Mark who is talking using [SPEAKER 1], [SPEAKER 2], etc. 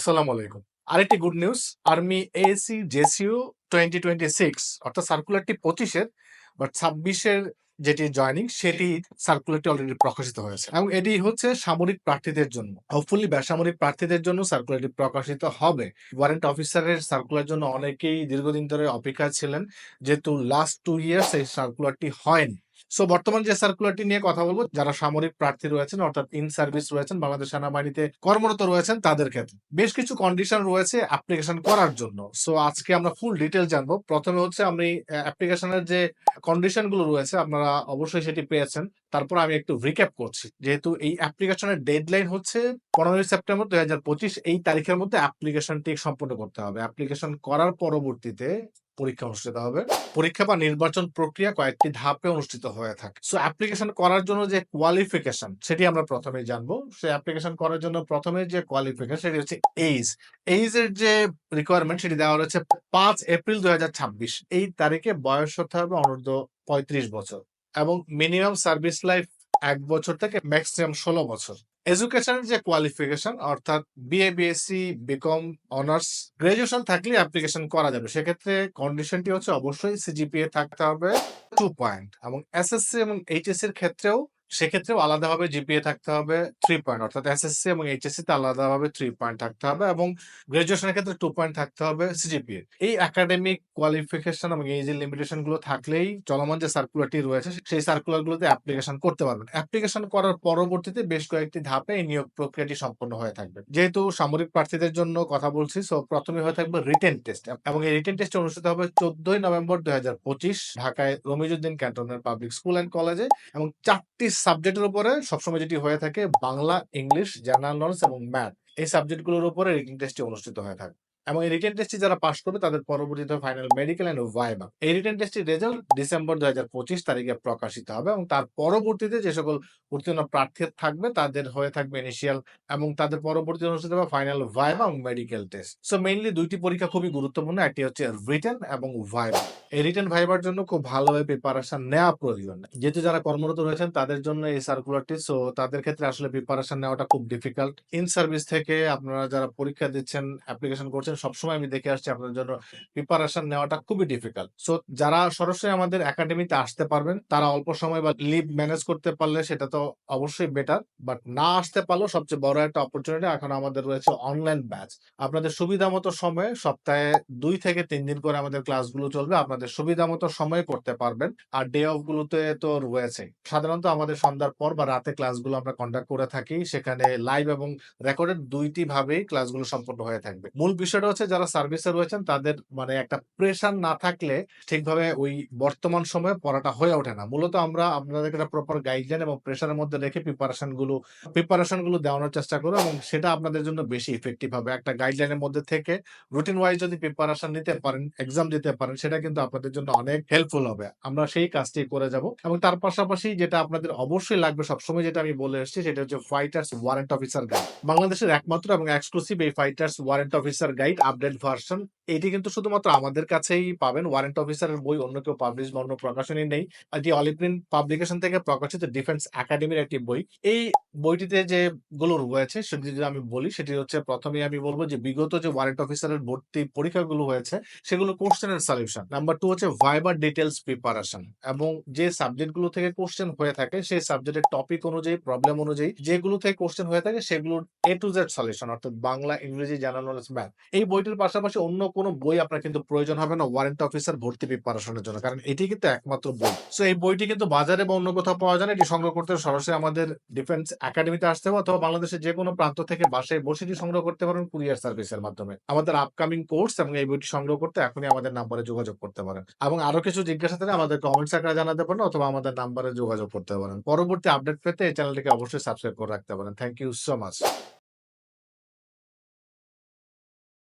[SPEAKER 1] আসসালামু আলাইকুম। আরেকটি good news army AC JCO twenty twenty six অর্থাৎ সার্কুলারটি পঁচিশের বাট ছাব্বিশের যেটি জয়নিং সেটি সার্কুলারটি অলরেডি প্রকাশিত হয়েছে। এবং এটি হচ্ছে সামরিক প্রার্থীদের জন্য। হোপফুলি বেসামরিক প্রার্থীদের জন্য সার্কুলারটি প্রকাশিত হবে। ওয়ারেন্ট অফিসারের সার্কুলার জন্য অনেকেই দীর্ঘদিন ধরে অপেক্ষা ছিলেন, যেহেতু লাস্ট টু ইয়ার্স এই সার্কুলারটি হয়নি। সো বর্তমান যে সার্কুলারটি নিয়ে কথা বলব, যারা সামরিক প্রার্থী রয়েছেন, অর্থাৎ ইন সার্ভিস রয়েছেন, বাংলাদেশ সেনাবাহিনীতে কর্মরত রয়েছেন, তাদের ক্ষেত্রে। বেশ কিছু কন্ডিশন রয়েছে অ্যাপ্লিকেশন করার জন্য। সো আজকে আমরা ফুল ডিটেল জানব। প্রথমে হচ্ছে আমি অ্যাপ্লিকেশনের যে কন্ডিশনগুলো রয়েছে, আপনারা অবশ্যই সেটি পেয়েছেন। তারপর আমি একটু রিক্যাপ করছি। যেহেতু এই অ্যাপ্লিকেশনের ডেডলাইন হচ্ছে পনেরোই সেপ্টেম্বর দুই হাজার পঁচিশ এই তারিখের মধ্যে অ্যাপ্লিকেশনটি সম্পূর্ণ করতে হবে। অ্যাপ্লিকেশন করার পরবর্তীতে পরীক্ষা অনুষ্ঠিত হবে। পরীক্ষা বা নির্বাচন প্রক্রিয়া কয়েকটি ধাপে অনুষ্ঠিত হয়ে থাকে। সো অ্যাপ্লিকেশন করার জন্য যে কোয়ালিফিকেশন সেটি আমরা প্রথমে জানব। সে অ্যাপ্লিকেশন করার জন্য প্রথমে যে কোয়ালিফিকেশন সেটি হচ্ছে এইজ এইজ এর যে রিকোয়ারমেন্ট সেটি দেওয়া রয়েছে পাঁচ এপ্রিল দুই হাজার ছাব্বিশ। এই তারিখে বয়স হতে হবে অনূর্ধ্ব পঁয়ত্রিশ বছর এবং মিনিমাম সার্ভিস লাইফ এক বছর থেকে ম্যাক্সিমাম ষোলো বছর। এডুকেশনের যে কোয়ালিফিকেশন অর্থাৎ BA BSc BCom honours graduation থাকলে অ্যাপ্লিকেশন করা যাবে। সেক্ষেত্রে কন্ডিশনটি হচ্ছে অবশ্যই সিজিপিএ থাকতে হবে। টু পয়েন্ট এবং এসএসসি এবং এইচএসসি এর ক্ষেত্রেও সেক্ষেত্রেও আলাদাভাবে জিপিএ থাকতে হবে থ্রি পয়েন্ট অর্থাৎ এসএসসি এবং এইচএসসি তে আলাদাভাবে থ্রি পয়েন্ট থাকতে হবে এবং গ্রাজুয়েশনের ক্ষেত্রে টু পয়েন্ট থাকতে হবে সিজিপিএ এই একাডেমিক কোয়ালিফিকেশন এবং এই যে লিমিটেশনগুলো থাকলেই চলমান যে সার্কুলারটি রয়েছে, সেই সার্কুলার গুলোতে অ্যাপ্লিকেশন করতে পারবেন। অ্যাপ্লিকেশন করার পরবর্তীতে বেশ কয়েকটি ধাপে এই নিয়োগ প্রক্রিয়াটি সম্পন্ন হয়ে থাকবে। যেহেতু সামরিক প্রার্থীদের জন্য কথা বলছি সো প্রথমে হয়ে থাকবে রিটেন টেস্ট এবং এই রিটেন টেস্ট অনুষ্ঠিত হবে চোদ্দই নভেম্বর দুই হাজার পঁচিশ ঢাকায় রমিজুদ্দিন ক্যান্টনের পাবলিক স্কুল অ্যান্ড কলেজে এবং চারটি সাবজেক্টের উপরে সবসময় যেটি হয়ে থাকে বাংলা ইংলিশ জেনারেল নলেজ এবং ম্যাথ এই সাবজেক্টগুলোর উপরে রিটিং টেস্টটি অনুষ্ঠিত হয়ে থাকে। এবং এই রিটেন টেস্টটি যারা পাস করবে, তাদের পরবর্তীতে ফাইনাল মেডিকেল এন্ড ভাইবা এই রিটেন টেস্টের রেজাল্ট ডিসেম্বর দুই হাজার পঁচিশ তারিখে প্রকাশিত হবে এবং তার পরবর্তীতে যে সকল উত্তীর্ণ প্রার্থী থাকবে, তাদের হয়ে থাকবে ইনিশিয়াল এবং তাদের পরবর্তী অনুষ্ঠিত হবে ফাইনাল ভাইবা এবং মেডিকেল টেস্ট সো মেইনলি দুইটি পরীক্ষা খুবই গুরুত্বপূর্ণ, একটি হচ্ছে রিটেন এবং ভাইবা এই রিটেন ভাইবার জন্য খুব ভালোভাবে প্রিপারেশন নেওয়া প্রয়োজন। যেহেতু যারা কর্মরত রয়েছেন, তাদের জন্য এই সার্কুলারটি সো তাদের ক্ষেত্রে আসলে প্রিপারেশন নেওয়াটা খুব ডিফিকাল্ট ইন সার্ভিস থেকে আপনারা যারা পরীক্ষা দিচ্ছেন অ্যাপ্লিকেশন করছেন সবসময় আমি দেখে আসছি আপনাদের জন্য প্রিপারেশন নেওয়াটা খুবই ডিফিকাল্ট সো যারা সরাসরি আমাদের একাডেমিতে আসতে পারবেন, তারা অল্প সময় বা লিভ ম্যানেজ করতে পারলে সেটা তো অবশ্যই বেটার বাট না আসতে পারলেও সবচেয়ে বড় একটা অপরচুনিটি এখন আমাদের রয়েছে অনলাইন ব্যাচ আপনাদের সুবিধা মতো সময়ে সপ্তাহে দুই থেকে তিন দিন করে আমাদের ক্লাসগুলো চলবে, আপনাদের সুবিধা মতো সময় করতে পারবেন, আর ডে অফ গুলোতে তো রয়েছে সাধারণত আমাদের সন্ধ্যার পর বা রাতে ক্লাসগুলো আমরা কন্ডাক্ট করে থাকি, সেখানে লাইভ এবং রেকর্ডেড দুইটি ভাবেই ক্লাসগুলো সম্পন্ন হয়ে থাকবে। মূল বিষয়টা হচ্ছে যারা সার্ভিসে রয়েছেন, তাদের মানে একটা প্রেশার না থাকলে ঠিকভাবে ওই বর্তমান সময়ে পড়াটা হয়ে ওঠে না। মূলত আমরা আপনাদেরকে একটা প্রপার গাইডলাইন এবং প্রেশারের মধ্যে রেখে প্রিপারেশনগুলো প্রিপারেশনগুলো দেওয়ানোর চেষ্টা করো এবং সেটা আপনাদের জন্য বেশি ইফেক্টিভ হবে। একটা গাইডলাইনের মধ্যে থেকে রুটিন ওয়াইজ যদি প্রিপারেশন নিতে পারেন এক্সাম দিতে পারেন, সেটা কিন্তু আপনাদের জন্য অনেক হেল্পফুল হবে। আমরা সেই কাজটি করে যাব এবং তার পাশাপাশি যেটা আপনাদের অবশ্যই লাগবে সবসময় যেটা আমি বলে এসেছি, সেটা হচ্ছে ফাইটার্স ওয়ারেন্ট অফিসার গাইড বাংলাদেশের একমাত্র এবং এক্সক্লুসিভ এই fighters warrant officer guide update version এটি কিন্তু শুধুমাত্র আমাদের কাছেই পাবেন। ওয়ারেন্ট অফিসারের বই অন্য কেউ পাবলিশ বা অন্য প্রকাশনী নেই। এটি অলিপ্রিন্ট পাবলিকেশন থেকে প্রকাশিত ডিফেন্স একাডেমির একটি বই। এই বইটিতে যে গুলো রয়েছে, সেটি যদি আমি বলি, সেটি হচ্ছে প্রথমে আমি বলব যে বিগত যে ওয়ারেন্ট অফিসারের ভর্তি পরীক্ষাগুলো হয়েছে, সেগুলো কোশ্চেনের সলিউশন নাম্বার টু হচ্ছে ভাইবার ডিটেলস প্রিপারেশন এবং যে সাবজেক্টগুলো থেকে কোশ্চেন হয়ে থাকে, সেই সাবজেক্টের টপিক অনুযায়ী প্রবলেম অনুযায়ী, যেগুলো থেকে কোশ্চেন হয়ে থাকে, সেগুলোর এ টু জেড সলিউশন অর্থাৎ বাংলা, ইংরেজি জেনারেল নলেজ ম্যাথ এই বইটির পাশাপাশি অন্য কোনো বই আপনার কিন্তু প্রয়োজন হবে না ওয়ারেন্ট অফিসার ভর্তি প্রিপারেশনের জন্য, কারণ এটি কিন্তু একমাত্র বই। সো এই বইটি কিন্তু বাজারে বা অন্য কোথাও পাওয়া যায় না, এটি সংগ্রহ করতে সরাসরি আমাদের ডিফেন্স একাডেমিতে আসতে হবে অথবা বাংলাদেশের যে কোনো প্রান্ত থেকে বাসায় বসে এটি সংগ্রহ করতে পারেন কুরিয়ার সার্ভিসের মাধ্যমে। আমাদের আপকামিং কোর্স এবং এই বইটি সংগ্রহ করতে এখনই আমাদের নাম্বারে যোগাযোগ করতে পারেন। এবং আরও কিছু জিজ্ঞাসা থাকলে আমাদের কমেন্টস আকারে জানাতে পারেন অথবা আমাদের নাম্বারে যোগাযোগ করতে পারেন। পরবর্তী আপডেট পেতে এই চ্যানেলটিকে অবশ্যই সাবস্ক্রাইব করে রাখতে পারেন। Thank you so much